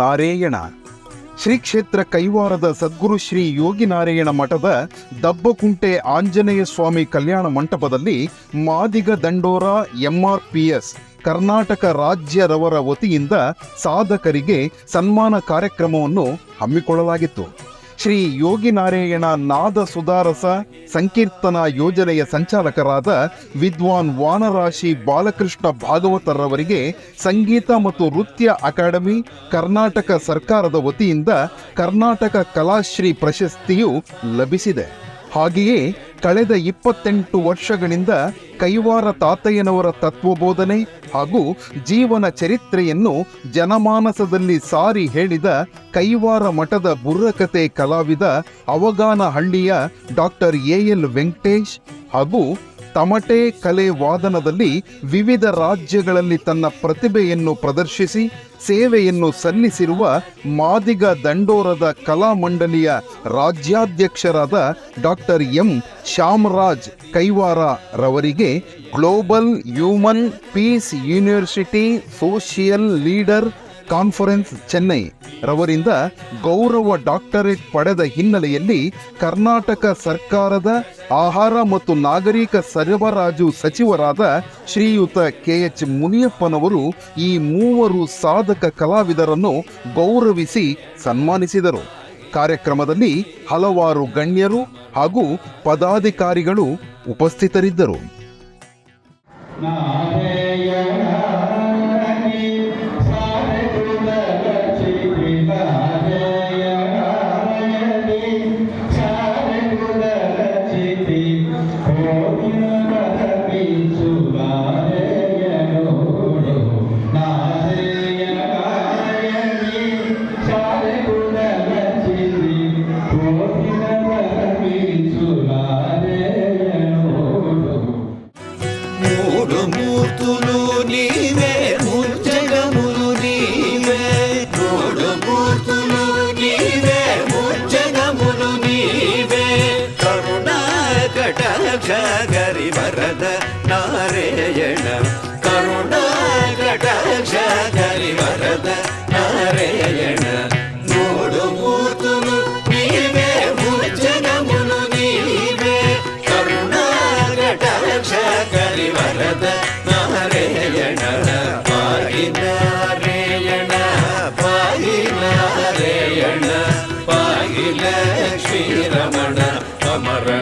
ನಾರಾಯಣ. ಶ್ರೀ ಕ್ಷೇತ್ರ ಕೈವಾರದ ಸದ್ಗುರು ಶ್ರೀ ಯೋಗಿ ನಾರಾಯಣ ಮಠದ ದಬ್ಬಕುಂಟೆ ಆಂಜನೇಯ ಸ್ವಾಮಿ ಕಲ್ಯಾಣ ಮಂಟಪದಲ್ಲಿ ಮಾದಿಗ ದಂಡೋರ ಎಂಆರ್ಪಿಎಸ್, ಕರ್ನಾಟಕ ರಾಜ್ಯರವರ ವತಿಯಿಂದ ಸಾಧಕರಿಗೆ ಸನ್ಮಾನ ಕಾರ್ಯಕ್ರಮವನ್ನು ಹಮ್ಮಿಕೊಳ್ಳಲಾಗಿತ್ತು. ಶ್ರೀ ಯೋಗಿನಾರಾಯಣ ನಾದ ಸುಧಾರಸ ಸಂಕೀರ್ತನಾ ಯೋಜನೆಯ ಸಂಚಾಲಕರಾದ ವಿದ್ವಾನ್ ವಾನರಾಶಿ ಬಾಲಕೃಷ್ಣ ಭಾಗವತರವರಿಗೆ ಸಂಗೀತ ಮತ್ತು ನೃತ್ಯ ಅಕಾಡೆಮಿ, ಕರ್ನಾಟಕ ಸರ್ಕಾರದ ವತಿಯಿಂದ ಕರ್ನಾಟಕ ಕಲಾಶ್ರೀ ಪ್ರಶಸ್ತಿಯು ಲಭಿಸಿದೆ. ಹಾಗೆಯೇ ಕಳೆದ ಇಪ್ಪತ್ತೆಂಟು ವರ್ಷಗಳಿಂದ ಕೈವಾರ ತಾತಯ್ಯನವರ ತತ್ವಬೋಧನೆ ಹಾಗೂ ಜೀವನ ಚರಿತ್ರೆಯನ್ನು ಜನಮಾನಸದಲ್ಲಿ ಸಾರಿ ಹೇಳಿದ ಕೈವಾರ ಮಠದ ಬುರ್ರಕತೆ ಕಲಾವಿದ ಅವಗಾನಹಳ್ಳಿಯ ಡಾಕ್ಟರ್ ಎ ಎಲ್ ವೆಂಕಟೇಶ್ ಹಾಗೂ ತಮಟೆ ಕಲೆ ವಾದನದಲ್ಲಿ ವಿವಿಧ ರಾಜ್ಯಗಳಲ್ಲಿ ತನ್ನ ಪ್ರತಿಭೆಯನ್ನು ಪ್ರದರ್ಶಿಸಿ, ಸೇವೆಯನ್ನು ಸಲ್ಲಿಸಿರುವ ಮಾದಿಗ ದಂಡೋರದ ಕಲಾ ಮಂಡಳಿಯ ರಾಜ್ಯಾಧ್ಯಕ್ಷರಾದ ಡಾಕ್ಟರ್ ಎಂ ಶ್ಯಾಮರಾಜ್ ಕೈವಾರ ರವರಿಗೆ global human peace university social leader conference Chennai ರವರಿಂದ ಗೌರವ ಡಾಕ್ಟರೇಟ್ ಪಡೆದ ಹಿನ್ನೆಲೆಯಲ್ಲಿ ಕರ್ನಾಟಕ ಸರ್ಕಾರದ ಆಹಾರ ಮತ್ತು ನಾಗರಿಕ ಸರಬರಾಜು ಸಚಿವರಾದ ಶ್ರೀಯುತ ಕೆ ಎಚ್ ಮುನಿಯಪ್ಪನವರು ಈ ಮೂವರು ಸಾಧಕ ಕಲಾವಿದರನ್ನು ಗೌರವಿಸಿ ಸನ್ಮಾನಿಸಿದರು. ಕಾರ್ಯಕ್ರಮದಲ್ಲಿ ಹಲವಾರು ಗಣ್ಯರು ಹಾಗೂ ಪದಾಧಿಕಾರಿಗಳು ಉಪಸ್ಥಿತರಿದ್ದರು. మూడు మూర్తులు నీవే ముజ్జగములు నీవే. మూడు మూర్తులు నీవే ముజ్జగములు నీవే. కరుణా కటాక్ష గరి వరద నారాయణ. కరుణా కటాక్ష గరి వరద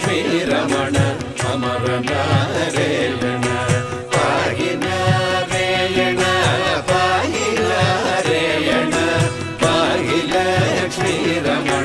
லக்ஷ்மி ரமண அமரநாரேவன பாகினாரேயண பாகிலாரேயண பாகிலக்ஷ்மி ரமண